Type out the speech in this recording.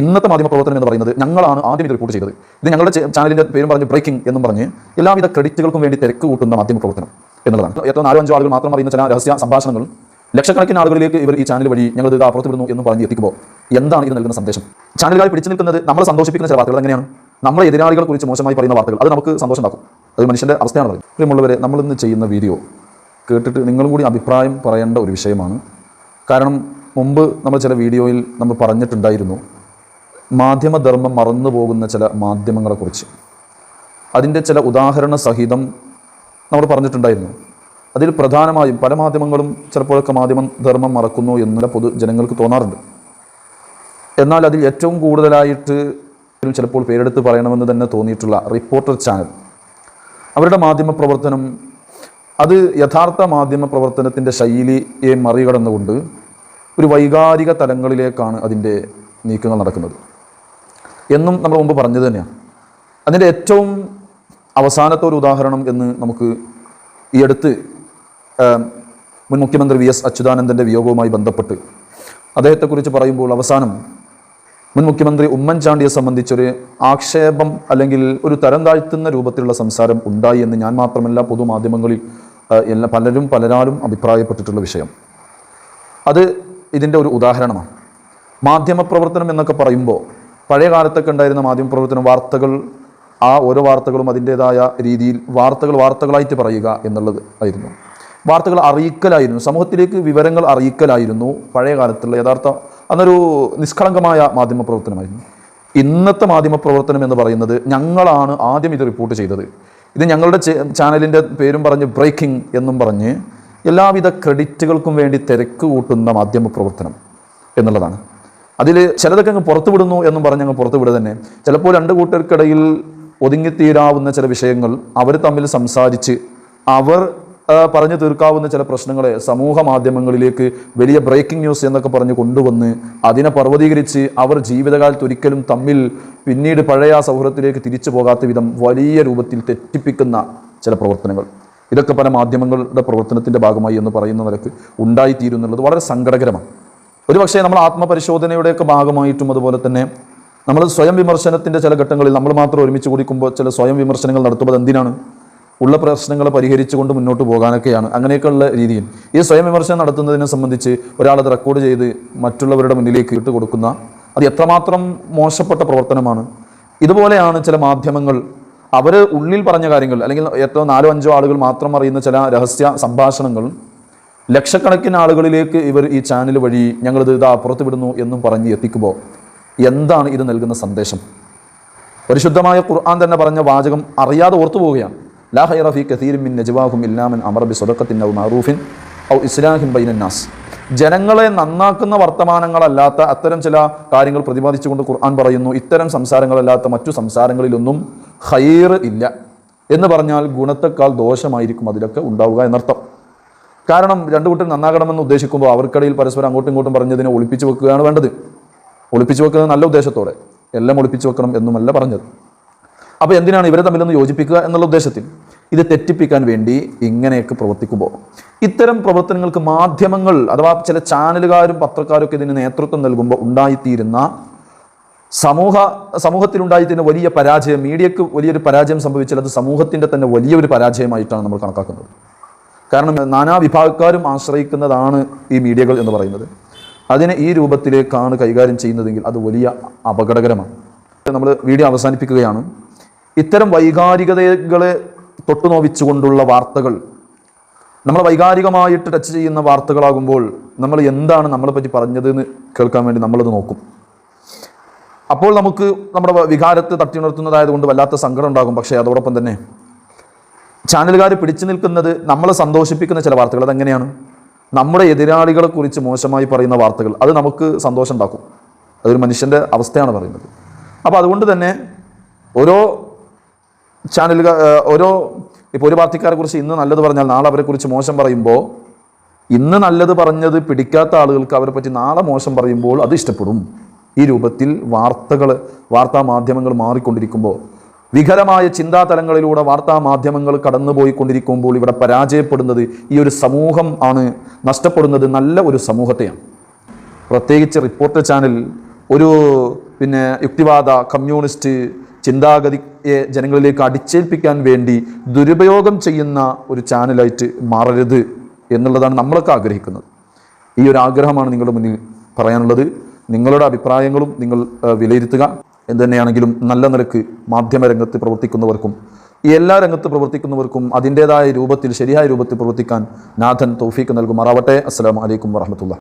ഇന്നത്തെ മാധ്യമ പ്രവർത്തനം എന്ന് പറയുന്നത് ഞങ്ങളാണ് ആദ്യം ഇത് റിപ്പോർട്ട് ചെയ്തത്. ഇത് ഞങ്ങളുടെ ചാനലിന്റെ പേരും പറഞ്ഞ് ബ്രേക്കിംഗ് എന്നും പറഞ്ഞ് എല്ലാവിധ ക്രെഡിറ്റുകൾക്കും വേണ്ടി തിരക്ക് കൂട്ടുന്ന മാധ്യമ പ്രവർത്തനം എന്നുള്ളതാണ്. ഏറ്റവും നാലോ അഞ്ചോ ആളുകൾ മാത്രം അറിയുന്ന ചില രഹസ്യ സംഭാഷണങ്ങൾ ലക്ഷക്കണക്കിന് ആളുകളിലേക്ക് ഇവർ ഈ ചാനൽ വഴി ഞങ്ങൾ ഇത് വിടുന്നു എന്ന് പറഞ്ഞ് എത്തിക്കുമ്പോൾ എന്താണ് ഇത് നൽകുന്ന സന്ദേശം? ചാനലുകാർ പിടിച്ചു നിൽക്കുന്നത് നമ്മളെ സന്തോഷിപ്പിക്കുന്ന ചില വാർത്തകൾ എങ്ങനെയാണ്? നമ്മളെ എതിരാളികളെ കുറിച്ച് മോശമായി പറയുന്ന വാർത്തകൾ അത് നമുക്ക് സന്തോഷം ഉണ്ടാക്കും അത് മനുഷ്യന്റെ അവസ്ഥയാണ് പറയുന്നത് പ്രിയമുള്ളവരെ നമ്മളിന്ന് ചെയ്യുന്ന വീഡിയോ കേട്ടിട്ട് നിങ്ങളും കൂടി അഭിപ്രായം പറയേണ്ട ഒരു വിഷയമാണ്. കാരണം മുമ്പ് നമ്മൾ ചില വീഡിയോയിൽ നമ്മൾ പറഞ്ഞിട്ടുണ്ടായിരുന്നു. മാധ്യമധർമ്മം മറന്നു പോകുന്ന ചില മാധ്യമങ്ങളെക്കുറിച്ച്. അതിന്റെ ചില ഉദാഹരണ സഹിതം നമ്മൾ പറഞ്ഞിട്ടുണ്ടായിരുന്നു. അതിൽ പ്രധാനമായും പല മാധ്യമങ്ങളും ചിലപ്പോഴൊക്കെ മാധ്യമ ധർമ്മം മറക്കുന്നു എന്ന പൊതു ജനങ്ങൾക്ക് തോന്നാറുണ്ട്. എന്നാൽ അതിൽ ഏറ്റവും കൂടുതലായിട്ട് ചിലപ്പോൾ പേരെടുത്ത് പറയണമെന്ന് തന്നെ തോന്നിയിട്ടുള്ള റിപ്പോർട്ടർ ചാനൽ. അവരുടെ മാധ്യമ പ്രവർത്തനം അത് യഥാർത്ഥ മാധ്യമ പ്രവർത്തനത്തിന്റെ ശൈലിയെ മറികടന്നുകൊണ്ട് ഒരു വൈകാരിക തലങ്ങളിലേക്കാണ് അതിന്റെ നീക്കങ്ങൾ നടക്കുന്നത്. എന്നും നമ്മൾ മുമ്പ് പറഞ്ഞത് തന്നെയാണ് അതിന്റെ ഏറ്റവും അവസാനത്തെ ഒരു ഉദാഹരണം എന്ന് നമുക്ക് ഈ അടുത്ത് മുൻ മുഖ്യമന്ത്രി വി എസ് അച്യുതാനന്ദന്റെ വിയോഗവുമായി ബന്ധപ്പെട്ട് അദ്ദേഹത്തെക്കുറിച്ച് പറയുമ്പോൾ അവസാനം മുൻ മുഖ്യമന്ത്രി ഉമ്മൻചാണ്ടിയെ സംബന്ധിച്ചൊരു ആക്ഷേപം അല്ലെങ്കിൽ ഒരു തരം താഴ്ത്തുന്ന രൂപത്തിലുള്ള സംസാരം ഉണ്ടായി എന്ന് ഞാൻ മാത്രമല്ല പൊതുമാധ്യമങ്ങളിൽ എല്ലാ പലരും പലരാലും അഭിപ്രായപ്പെട്ടിട്ടുള്ള വിഷയം. അത് ഇതിന്റെ ഒരു ഉദാഹരണമാണ്. മാധ്യമപ്രവർത്തനം എന്നൊക്കെ പറയുമ്പോൾ പഴയ കാലത്തൊക്കെ ഉണ്ടായിരുന്ന മാധ്യമ പ്രവർത്തനം വാർത്തകൾ ആ ഓരോ വാർത്തകളും അതിന്റേതായ രീതിയിൽ വാർത്തകൾ വാർത്തകളായിട്ട് പറയുക എന്നുള്ളത് ആയിരുന്നു. വാർത്തകൾ അറിയിക്കലായിരുന്നു സമൂഹത്തിലേക്ക് വിവരങ്ങൾ അറിയിക്കലായിരുന്നു പഴയ കാലത്തുള്ള യഥാർത്ഥ അന്നൊരു നിഷ്കളങ്കമായ മാധ്യമ പ്രവർത്തനമായിരുന്നു. ഇന്നത്തെ മാധ്യമ പ്രവർത്തനം എന്ന് പറയുന്നത് ഞങ്ങളാണ് ആദ്യം ഇത് റിപ്പോർട്ട് ചെയ്തത്. ഇത് ഞങ്ങളുടെ ചാനലിന്റെ പേരും പറഞ്ഞ് ബ്രേക്കിംഗ് എന്നും പറഞ്ഞ് എല്ലാവിധ ക്രെഡിറ്റുകൾക്കും വേണ്ടി തിരക്ക് കൂട്ടുന്ന മാധ്യമ പ്രവർത്തനം എന്നുള്ളതാണ്. അതിൽ ചിലതൊക്കെ അങ്ങ് പുറത്തുവിടുന്നു എന്നും പറഞ്ഞ് അങ്ങ് പുറത്തു വിടുക തന്നെ. ചിലപ്പോൾ രണ്ട് കൂട്ടർക്കിടയിൽ ഒതുങ്ങിത്തീരാവുന്ന ചില വിഷയങ്ങൾ അവർ തമ്മിൽ സംസാരിച്ച് അവർ പറഞ്ഞു തീർക്കാവുന്ന ചില പ്രശ്നങ്ങളെ സമൂഹ മാധ്യമങ്ങളിലേക്ക് വലിയ ബ്രേക്കിംഗ് ന്യൂസ് എന്നൊക്കെ പറഞ്ഞ് കൊണ്ടുവന്ന് അതിനെ പർവതീകരിച്ച് അവർ ജീവിതകാലത്ത് ഒരിക്കലും തമ്മിൽ പിന്നീട് പഴയ സൗഹൃദത്തിലേക്ക് തിരിച്ചു പോകാത്ത വിധം വലിയ രൂപത്തിൽ തെറ്റിപ്പിക്കുന്ന ചില പ്രവർത്തനങ്ങൾ. ഇതൊക്കെ പല മാധ്യമങ്ങളുടെ പ്രവർത്തനത്തിന്റെ ഭാഗമായി എന്ന് പറയുന്ന നിലയ്ക്ക് ഉണ്ടായിത്തീരുന്നുള്ളത് വളരെ സങ്കടകരമാണ്. ഒരുപക്ഷെ നമ്മൾ ആത്മപരിശോധനയുടെയൊക്കെ ഭാഗമായിട്ടും അതുപോലെ തന്നെ നമ്മൾ സ്വയം വിമർശനത്തിന്റെ ചില ഘട്ടങ്ങളിൽ നമ്മൾ മാത്രം ഒരുമിച്ച് കൂടിക്കുമ്പോൾ ചില സ്വയം വിമർശനങ്ങൾ നടത്തുമ്പോൾ എന്തിനാണ് ഉള്ള പ്രശ്നങ്ങളെ പരിഹരിച്ചുകൊണ്ട് മുന്നോട്ട് പോകാനൊക്കെയാണ് അങ്ങനെയൊക്കെയുള്ള രീതിയിൽ. ഈ സ്വയം വിമർശനം നടത്തുന്നതിനെ സംബന്ധിച്ച് ഒരാളത് റെക്കോർഡ് ചെയ്ത് മറ്റുള്ളവരുടെ മുന്നിലേക്ക് ഇട്ട് കൊടുക്കുന്ന അത് എത്രമാത്രം മോശപ്പെട്ട പ്രവർത്തനമാണ്. ഇതുപോലെയാണ് ചില മാധ്യമങ്ങൾ. അവർ ഉള്ളിൽ പറഞ്ഞ കാര്യങ്ങൾ അല്ലെങ്കിൽ ഏറ്റവും നാലോ അഞ്ചോ ആളുകൾ മാത്രം അറിയുന്ന ചില രഹസ്യ സംഭാഷണങ്ങൾ ലക്ഷക്കണക്കിന് ആളുകളിലേക്ക് ഇവർ ഈ ചാനൽ വഴി ഞങ്ങളിത് ഇതാ പുറത്തുവിടുന്നു എന്നും പറഞ്ഞ് എത്തിക്കുമ്പോൾ എന്താണ് ഇത് നൽകുന്ന സന്ദേശം? പരിശുദ്ധമായ ഖുർആൻ തന്നെ പറഞ്ഞ വാചകം അറിയാതെ ഓർത്തു പോവുകയാണ്. ലാ ഹൈറ ഫീ കഥീരിൻ മിൻ നജ്വാഹും ഇല്ലാമൻ അമറബി സ്വതക്കത്തിൻ ഔ മഅറൂഫിൻ ഔ ഇസ്ലാഹിൻ ബൈനൻ നാസ്. ജനങ്ങളെ നന്നാക്കുന്ന വർത്തമാനങ്ങളല്ലാത്ത അത്തരം ചില കാര്യങ്ങൾ പ്രതിപാദിച്ചുകൊണ്ട് ഖുർആൻ പറയുന്നു. ഇത്തരം സംസാരങ്ങളല്ലാത്ത മറ്റു സംസാരങ്ങളിലൊന്നും ഹൈർ ഇല്ല. എന്ന് പറഞ്ഞാൽ ഗുണത്തെക്കാൾ ദോഷമായിരിക്കും അതിലൊക്കെ ഉണ്ടാവുക എന്നർത്ഥം. കാരണം രണ്ടു കുട്ടി നന്നാകണമെന്ന് ഉദ്ദേശിക്കുമ്പോൾ അവർക്കിടയിൽ പരസ്പരം അങ്ങോട്ടും ഇങ്ങോട്ടും പറഞ്ഞതിനെ ഒളിപ്പിച്ചു വെക്കുകയാണ് വേണ്ടത്. ഒളിപ്പിച്ചു വെക്കുന്നത് നല്ല ഉദ്ദേശത്തോടെ. എല്ലാം ഒളിപ്പിച്ചു വെക്കണം എന്നുമല്ല പറഞ്ഞത്. അപ്പോൾ എന്തിനാണ് ഇവരെ തമ്മിലൊന്ന് യോജിപ്പിക്കുക എന്നുള്ള ഉദ്ദേശത്തിൽ? ഇത് തെറ്റിപ്പിക്കാൻ വേണ്ടി ഇങ്ങനെയൊക്കെ പ്രവർത്തിക്കുമ്പോൾ. ഇത്തരം പ്രവർത്തനങ്ങൾക്ക് മാധ്യമങ്ങൾ അഥവാ ചില ചാനലുകാരും പത്രക്കാരും ഒക്കെ ഇതിന് നേതൃത്വം നൽകുമ്പോൾ ഉണ്ടായിത്തീരുന്ന സമൂഹ സമൂഹത്തിലുണ്ടായിത്തീരുന്ന വലിയ പരാജയം മീഡിയക്ക് വലിയൊരു പരാജയം സംഭവിച്ചാൽ അത് സമൂഹത്തിന്റെ തന്നെ വലിയൊരു പരാജയമായിട്ടാണ് നമ്മൾ കണക്കാക്കുന്നത്. കാരണം നാനാ വിഭാഗക്കാരും ആശ്രയിക്കുന്നതാണ് ഈ മീഡിയകൾ എന്ന് പറയുന്നത്. അതിനെ ഈ രൂപത്തിലേക്കാണ് കൈകാര്യം ചെയ്യുന്നതെങ്കിൽ അത് വലിയ അപകടകരമാണ്. നമ്മൾ വീഡിയോ അവസാനിപ്പിക്കുകയാണ്. ഇത്തരം വൈകാരികതകളെ തൊട്ടുനോവിച്ചുകൊണ്ടുള്ള വാർത്തകൾ നമ്മൾ വൈകാരികമായിട്ട് ടച്ച് ചെയ്യുന്ന വാർത്തകളാകുമ്പോൾ നമ്മൾ എന്താണ് നമ്മളെ പറ്റി പറഞ്ഞതെന്ന് കേൾക്കാൻ വേണ്ടി നമ്മളത് നോക്കും. അപ്പോൾ നമുക്ക് നമ്മുടെ വികാരത്തെ തട്ടി തട്ടിയുണർത്തുന്നതായതുകൊണ്ട് വല്ലാത്ത സങ്കടം ഉണ്ടാകും. പക്ഷേ അതോടൊപ്പം തന്നെ ചാനലുകാർ പിടിച്ചു നിൽക്കുന്നത് നമ്മളെ സന്തോഷിപ്പിക്കുന്ന ചില വാർത്തകൾ അതെങ്ങനെയാണ്? നമ്മുടെ എതിരാളികളെ കുറിച്ച് മോശമായി പറയുന്ന വാർത്തകൾ അത് നമുക്ക് സന്തോഷം ഉണ്ടാക്കും. അതൊരു മനുഷ്യന്റെ അവസ്ഥയാണ് പറയുന്നത്. അപ്പോൾ അതുകൊണ്ട് തന്നെ ഓരോ ചാനലുകാർ ഓരോ ഇപ്പോൾ ഒരു പാർട്ടിക്കാരെ കുറിച്ച് ഇന്ന് നല്ലത് പറഞ്ഞാൽ നാളെ അവരെ കുറിച്ച് മോശം പറയുമ്പോൾ ഇന്ന് നല്ലത് പറഞ്ഞത് പിടിക്കാത്ത ആളുകൾക്ക് അവരെ പറ്റി നാളെ മോശം പറയുമ്പോൾ അത് ഇഷ്ടപ്പെടും. ഈ രൂപത്തിൽ വാർത്തകൾ വാർത്താ മാധ്യമങ്ങൾ മാറിക്കൊണ്ടിരിക്കുമ്പോൾ വികലമായ ചിന്താതലങ്ങളിലൂടെ വാർത്താ മാധ്യമങ്ങൾ കടന്നുപോയിക്കൊണ്ടിരിക്കുമ്പോൾ ഇവിടെ പരാജയപ്പെടുന്നത് ഈ ഒരു സമൂഹം ആണ്. നഷ്ടപ്പെടുന്നത് നല്ല ഒരു സമൂഹത്തെയാണ്. പ്രത്യേകിച്ച് റിപ്പോർട്ടർ ചാനൽ ഒരു പിന്നെ യുക്തിവാദ കമ്മ്യൂണിസ്റ്റ് ചിന്താഗതിയെ ജനങ്ങളിലേക്ക് അടിച്ചേൽപ്പിക്കാൻ വേണ്ടി ദുരുപയോഗം ചെയ്യുന്ന ഒരു ചാനലായിട്ട് മാറരുത് എന്നുള്ളതാണ് നമ്മളൊക്കെ ആഗ്രഹിക്കുന്നത്. ഈ ഒരു ആഗ്രഹമാണ് നിങ്ങളുടെ മുന്നിൽ പറയാനുള്ളത്. നിങ്ങളുടെ അഭിപ്രായങ്ങളും നിങ്ങൾ വിലയിരുത്തുക. എന്ത് തന്നെയാണെങ്കിലും നല്ല നിരക്ക് മാധ്യമരംഗത്ത് പ്രവർത്തിക്കുന്നവർക്കും ഈ എല്ലാ രംഗത്ത് പ്രവർത്തിക്കുന്നവർക്കും അതിന്റേതായ രൂപത്തിൽ ശരിയായ രൂപത്തിൽ പ്രവർത്തിക്കാൻ നാഥൻ തൗഫീക്ക് നൽകുമാറാവട്ടെ. അസ്സാം വലൈക്കും വറഹമത്തുള്ള